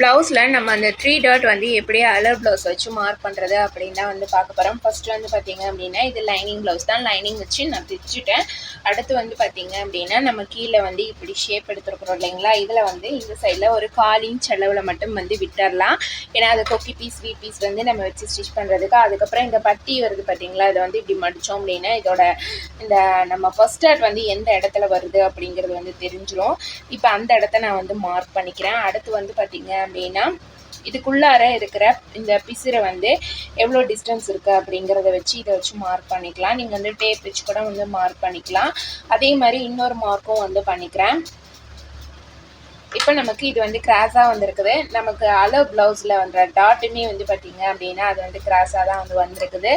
ப்ளவுஸில் நம்ம அந்த த்ரீ டாட் வந்து எப்படி அலர் ப்ளவுஸ் வச்சு மார்க் பண்ணுறது அப்படின்னு தான் வந்து பார்க்க போகிறோம் ஃபஸ்ட்டு வந்து பார்த்திங்க அப்படின்னா இது லைனிங் ப்ளவுஸ் தான். லைனிங் வச்சு நான் தைச்சிட்டேன் அடுத்து வந்து பார்த்திங்க அப்படின்னா நம்ம கீழே வந்து இப்படி ஷேப் எடுத்துருக்குறோம் இல்லைங்களா? இதில் வந்து இந்த சைடில் ஒரு கால் இன்ச் அளவில் மட்டும் வந்து விட்டுடலாம் ஏன்னா அது கொக்கி பீஸ் வீ பீஸ் வந்து நம்ம வச்சு ஸ்டிச் பண்ணுறதுக்கு அதுக்கப்புறம் இந்த பட்டி வருது பார்த்திங்களா? இதை வந்து இப்படி மடித்தோம் அப்படின்னா இதோட இந்த நம்ம ஃபஸ்ட் டாட் வந்து எந்த இடத்துல வருது அப்படிங்கிறது வந்து தெரிஞ்சிடும் இப்போ அந்த இடத்த நான் வந்து மார்க் பண்ணிக்கிறேன். அடுத்து வந்து பார்த்திங்க அப்படின்னா இதுக்குள்ளார இருக்கிற இந்த பிசுரை வந்து எவ்வளோ டிஸ்டன்ஸ் இருக்குது அப்படிங்கிறத வச்சு இதை வச்சு மார்க் பண்ணிக்கலாம். நீங்கள் வந்து டேப் வச்சு கூட வந்து மார்க் பண்ணிக்கலாம். அதே மாதிரி இன்னொரு மார்க்கும் வந்து பண்ணிக்கிறேன். இப்போ நமக்கு இது வந்து கிராஸாக வந்திருக்குது. நமக்கு அளவு ப்ளவுஸில் வந்த டாட்டுமே வந்து பார்த்திங்க அப்படின்னா அது வந்து கிராஸாக தான் வந்து வந்திருக்குது.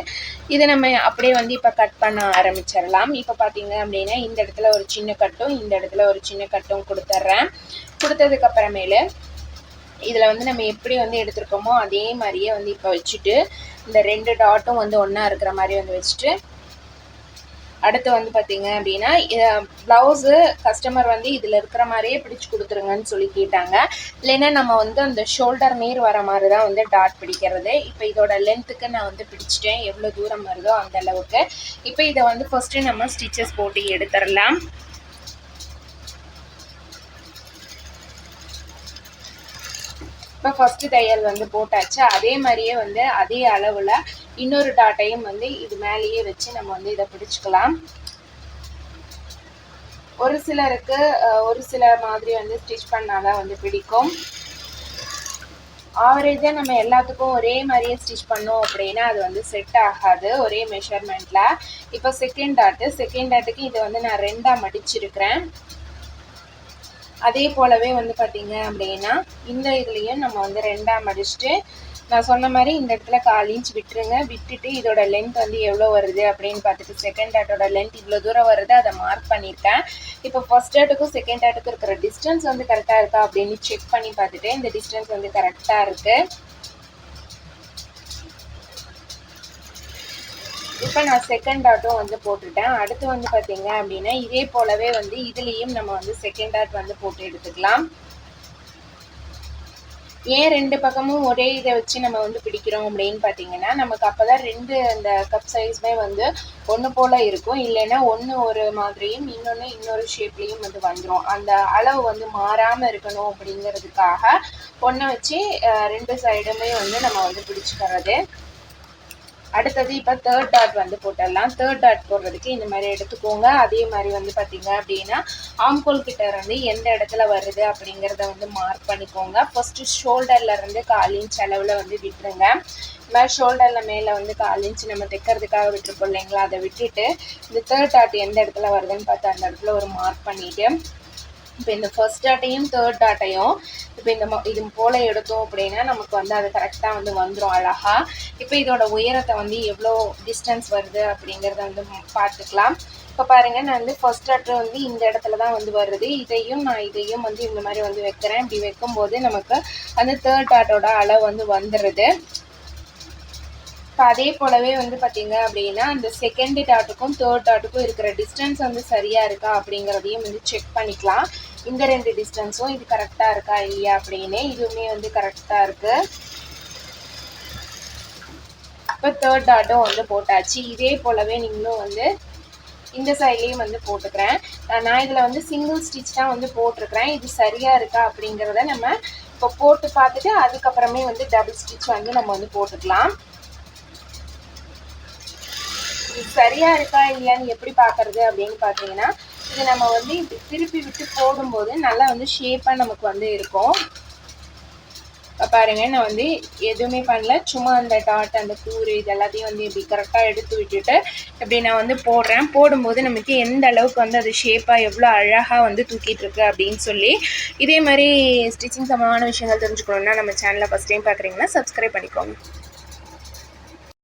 இதை நம்ம அப்படியே வந்து இப்போ கட் பண்ண ஆரம்பிச்சிடலாம். இப்போ பார்த்திங்க அப்படின்னா இந்த இடத்துல ஒரு சின்ன கட்டும் இந்த இடத்துல ஒரு சின்ன கட்டும் கொடுத்துட்றேன். கொடுத்ததுக்கப்புறமேலு இதில் வந்து நம்ம எப்படி வந்து எடுத்திருக்கோமோ அதே மாதிரியே வந்து இப்போ வச்சுட்டு இந்த ரெண்டு டாட்டும் வந்து ஒன்றா இருக்கிற மாதிரி வந்து வச்சுட்டு அடுத்து வந்து பார்த்தீங்க அப்படின்னா ப்ளவுஸு கஸ்டமர் வந்து இதில் இருக்கிற மாதிரியே பிடிச்சி கொடுத்துருங்கன்னு சொல்லி கேட்டாங்க. இல்லைன்னா நம்ம வந்து அந்த ஷோல்டர் நீர் வர மாதிரி தான் வந்து டாட் பிடிக்கிறது. இப்போ இதோட லென்த்துக்கு நான் வந்து பிடிச்சிட்டேன். எவ்வளோ தூரம் வருதோ அந்த அளவுக்கு. இப்போ இதை வந்து ஃபஸ்ட்டு நம்ம ஸ்டிச்சஸ் போட்டு எடுத்துடலாம். இப்போ ஃபஸ்ட்டு தையல் வந்து போட்டாச்சு. அதே மாதிரியே வந்து அதே அளவில் இன்னொரு டாட்டையும் வந்து இது மேலேயே வச்சு நம்ம வந்து இதை பிடிச்சிக்கலாம். ஒரு சிலருக்கு ஒரு சில மாதிரி வந்து ஸ்டிச் பண்ணாதான் வந்து பிடிக்கும். ஆவரேஜாக நம்ம எல்லாத்துக்கும் ஒரே மாதிரியே ஸ்டிச் பண்ணோம் அப்படின்னா அது வந்து செட் ஆகாது ஒரே மெஷர்மெண்ட்டில் இப்போ செகண்ட் டாட்டு செகண்ட் டாட்டுக்கு இதை வந்து நான் ரெண்டாக மடிச்சிருக்கிறேன். அதே போலவே வந்து பார்த்தீங்க அப்படின்னா இந்த இதுலேயும் நம்ம வந்து ரெண்டாக அடிச்சுட்டு நான் சொன்ன மாதிரி இந்த இடத்துல கால் இன்ச் விட்டுருங்க. விட்டுட்டு இதோட லென்த் வந்து எவ்வளோ வருது அப்படின்னு பார்த்துட்டு செகண்ட் ஆட்டோட லென்த் இவ்வளோ தூரம் வருது அதை மார்க் பண்ணியிருக்கேன். இப்போ ஃபஸ்ட் ஆட்டுக்கும் செகண்ட் ஆட்டுக்கும் இருக்கிற டிஸ்டன்ஸ் வந்து கரெக்டாக இருக்கா அப்படின்னு செக் பண்ணி பார்த்துட்டு இந்த டிஸ்டன்ஸ் வந்து கரெக்டாக இருக்குது இப்போ நான் செகண்ட் டாட்டும் வந்து போட்டுட்டேன். அடுத்து வந்து பார்த்தீங்க அப்படின்னா இதே போலவே வந்து இதுலேயும் நம்ம வந்து செகண்ட் டாட் வந்து போட்டு எடுத்துக்கலாம். ஏன் ரெண்டு பக்கமும் ஒரே இதை வச்சு நம்ம வந்து பிடிக்கிறோம் அப்படின்னு பார்த்தீங்கன்னா நமக்கு அப்போ தான் ரெண்டு அந்த கப் சைஸுமே வந்து ஒன்று போல் இருக்கும். இல்லைன்னா ஒன்று ஒரு மாதிரியும் இன்னொன்று இன்னொரு ஷேப்லேயும் வந்து வந்துடும் அந்த அளவு வந்து மாறாமல் இருக்கணும் அப்படிங்கிறதுக்காக ஒன்றை வச்சு ரெண்டு சைடுமே வந்து நம்ம வந்து பிடிச்சிக்கிறது. அடுத்தது இப்போ தேர்ட் டாட் வந்து போட்டுடலாம். தேர்ட் டாட் போடுறதுக்கு இந்த மாதிரி எடுத்துக்கோங்க. அதே மாதிரி வந்து பார்த்தீங்க அப்படின்னா ஆம்கோல் கிட்ட இருந்து எந்த இடத்துல வருது அப்படிங்கிறத வந்து மார்க் பண்ணிக்கோங்க. ஃபஸ்ட்டு ஷோல்டர்லேருந்து கால் இன்ச் அளவில் வந்து விட்டுருங்க. இந்த மாதிரி ஷோல்டரில் மேலே வந்து கால் இன்ச் நம்ம தைக்கிறதுக்காக விட்டுருப்போம் இல்லைங்களா? அதை விட்டுட்டு இந்த தேர்ட் டாட் எந்த இடத்துல வருதுன்னு பார்த்து அந்த இடத்துல ஒரு மார்க் பண்ணிவிட்டு இப்போ இந்த ஃபர்ஸ்ட் டாட்டையும் தேர்ட் டாட்டையும் இப்போ இந்த இது போல் எடுத்தோம் அப்படின்னா நமக்கு வந்து அது கரெக்டாக வந்து வந்துடும் அழகாக இப்போ இதோட உயரத்தை வந்து எவ்வளோ டிஸ்டன்ஸ் வருது அப்படிங்கிறத வந்து பார்த்துக்கலாம். இப்போ பாருங்கள் நான் வந்து ஃபர்ஸ்ட் டாட்டர் வந்து இந்த இடத்துல தான் வந்து வருது. இதையும் நான் இதையும் வந்து இந்த மாதிரி வந்து வைக்கிறேன். இப்படி வைக்கும்போது நமக்கு அந்த தேர்ட் டாட்டோட அளவு வந்து வந்துடுது இப்போ அதே போலவே வந்து பார்த்தீங்க அப்படின்னா அந்த செகண்ட் டாட்டுக்கும் தேர்ட் டாட்டுக்கும் இருக்கிற டிஸ்டன்ஸ் வந்து சரியாக இருக்கா அப்படிங்கிறதையும் வந்து செக் பண்ணிக்கலாம். இந்த ரெண்டு டிஸ்டன்ஸும் இது கரெக்டாக இருக்கா இல்லையா அப்படின்னு இதுவுமே வந்து கரெக்டாக இருக்குது இப்போ தேர்ட் டாட்டும் வந்து போட்டாச்சு. இதே போலவே நீங்களும் வந்து இந்த சைட்லேயும் வந்து போட்டுக்கிறேன். நான் இதில் வந்து சிங்கிள் ஸ்டிச் தான் வந்து போட்டிருக்கிறேன். இது சரியாக இருக்கா அப்படிங்கிறத நம்ம இப்போ போட்டு பார்த்துட்டு அதுக்கப்புறமே வந்து டபுள் ஸ்டிச் வந்து நம்ம வந்து போட்டுக்கலாம் இது சரியாக இருக்கா இல்லையான்னு எப்படி பார்க்குறது அப்படின்னு பார்த்தீங்கன்னா இது நம்ம வந்து இப்படி திருப்பி விட்டு போடும்போது நல்லா வந்து ஷேப்பாக நமக்கு வந்து இருக்கும். இப்போ பாருங்கள் நான் வந்து எதுவுமே பண்ணல. சும்மா அந்த டாட் அந்த கூறு இது எல்லாத்தையும் வந்து இப்படி கரெக்டாக எடுத்து விட்டுட்டு இப்படி நான் வந்து போடுறேன். போடும்போது நமக்கு எந்த அளவுக்கு வந்து அது ஷேப்பாக எவ்வளோ அழகாக வந்து தூக்கிட்டு இருக்கு அப்படின்னு சொல்லி இதே மாதிரி ஸ்டிச்சிங் சம்பந்தமான விஷயங்கள் தெரிஞ்சுக்கணுன்னா நம்ம சேனலை ஃபஸ்ட் டைம் பார்க்குறீங்கன்னா சப்ஸ்கிரைப் பண்ணிக்கோங்க.